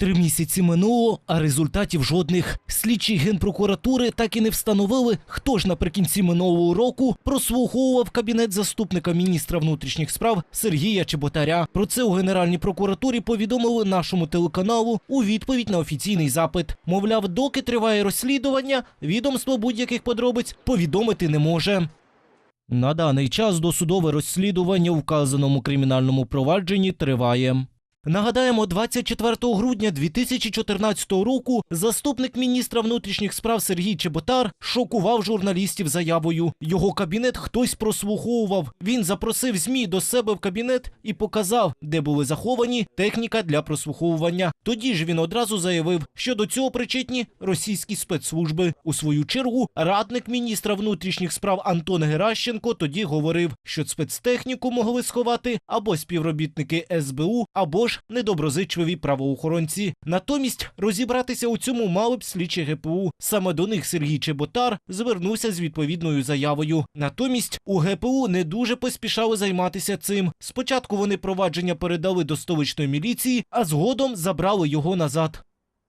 Три місяці минуло, а результатів жодних. Слідчі генпрокуратури так і не встановили, хто ж наприкінці минулого року прослуховував кабінет заступника міністра внутрішніх справ Сергія Чеботаря. Про це у Генеральній прокуратурі повідомили нашому телеканалу у відповідь на офіційний запит. Мовляв, доки триває розслідування, відомство будь-яких подробиць повідомити не може. На даний час досудове розслідування у вказаному кримінальному провадженні триває. Нагадаємо, 24 грудня 2014 року заступник міністра внутрішніх справ Сергій Чеботар шокував журналістів заявою. Його кабінет хтось прослуховував. Він запросив змі до себе в кабінет і показав, де були заховані техніка для прослуховування. Тоді ж він одразу заявив, що до цього причетні російські спецслужби. У свою чергу радник міністра внутрішніх справ Антон Геращенко тоді говорив, що спецтехніку могли сховати або співробітники СБУ, або ж недоброзичливі правоохоронці. Натомість розібратися у цьому мали б слідчі ГПУ. Саме до них Сергій Чеботар звернувся з відповідною заявою. Натомість у ГПУ не дуже поспішали займатися цим. Спочатку вони провадження передали до столичної міліції, а згодом забрали його назад.